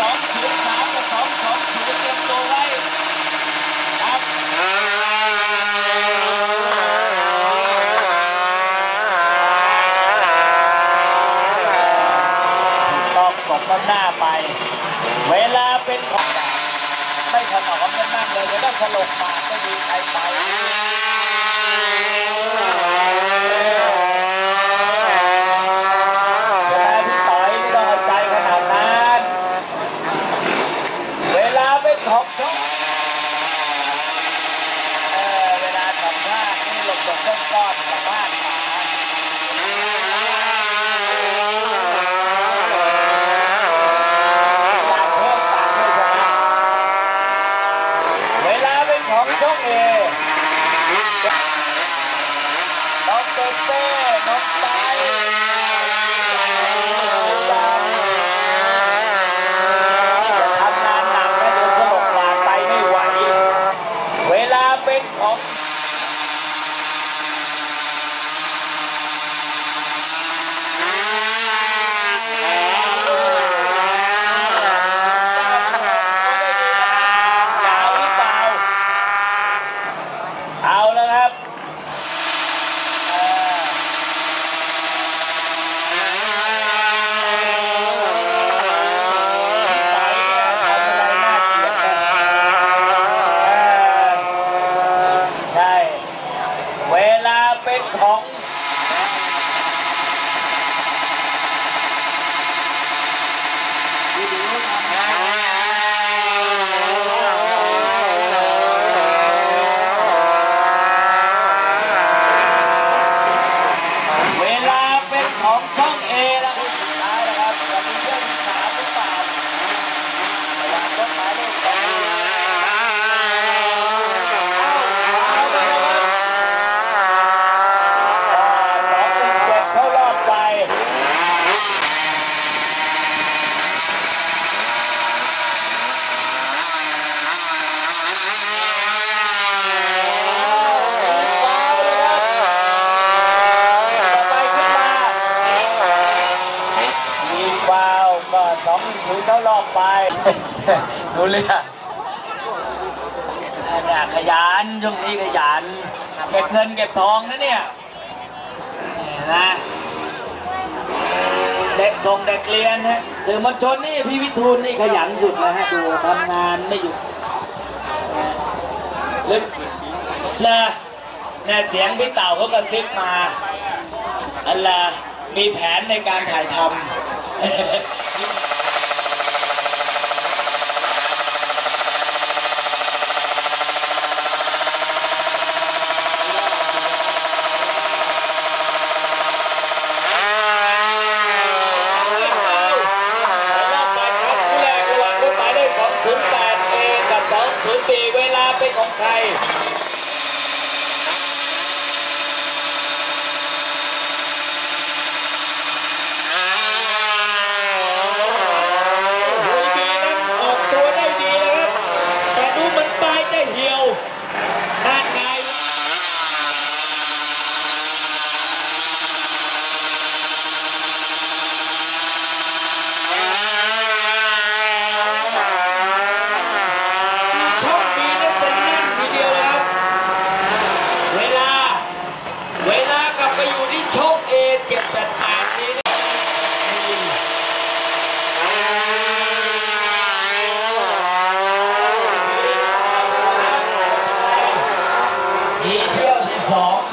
สองศูนย์ามกับสองสองศูนเตรียตัวไว้ครัตองก้นหน้าไป เวลาเป็นของไม่ถนอมกันมากเลยจะต้องฉลกปากไม่มีใครไปาษณ์นี่หลบหลบต้นก้อนสัมภาษณ์หมาต่างเพิ่มต่างไม่ชนะเวลาเป็นของชกเอน้องเต้เต้น้องไตทำงานหนักนะเดี๋ยวสลบปาไปไม่ไหว เวลาเป็นของเอาหรือเปล่า เอาแล้วครับเออ สายเนี่ยทำอะไรน่าเกลียดนะเออใช่ เวลาเป็นของ เวลาเป็นของช่องเอแล้วครับสุดท้ายนะครับจะมีเรื่องที่สามหรือเปล่าระวังรถหมายเลขสองเอาเอาไปเลยครับสองหนึ่งเจ็ดเข้ารอบไป ฟาวเลยครับต่อไปขึ้นมามีฟาวก็ สองศูนย์เข้ารอบไปดูเลยอะเนี่ยขยันช่วงนี้ขยัน เก็บเงินเก็บทองนะเนี่ยนะเด็กส่งเด็กเรียนฮะสื่อมวลชนนี่พี่วิทูลนี่ขยันสุดเลยฮะดูทำงานไม่หยุดนะลึกนะเนี่ยเสียงพี่เต่าเขากระซิบมาอันละมีแผนในการถ่ายทำเวลา เป็นของใคร ดูดีนะออกตัวได้ดีนะครับ แต่ดูมันปลายจะเหี่ยวด้านในโชคดีนะเป็นแน่นทีเดียวนะครับ เวลา เวลากลับไปอยู่ที่โชคเอเก็บแต่แปดนี้นะ มีเที่ยวที่สอง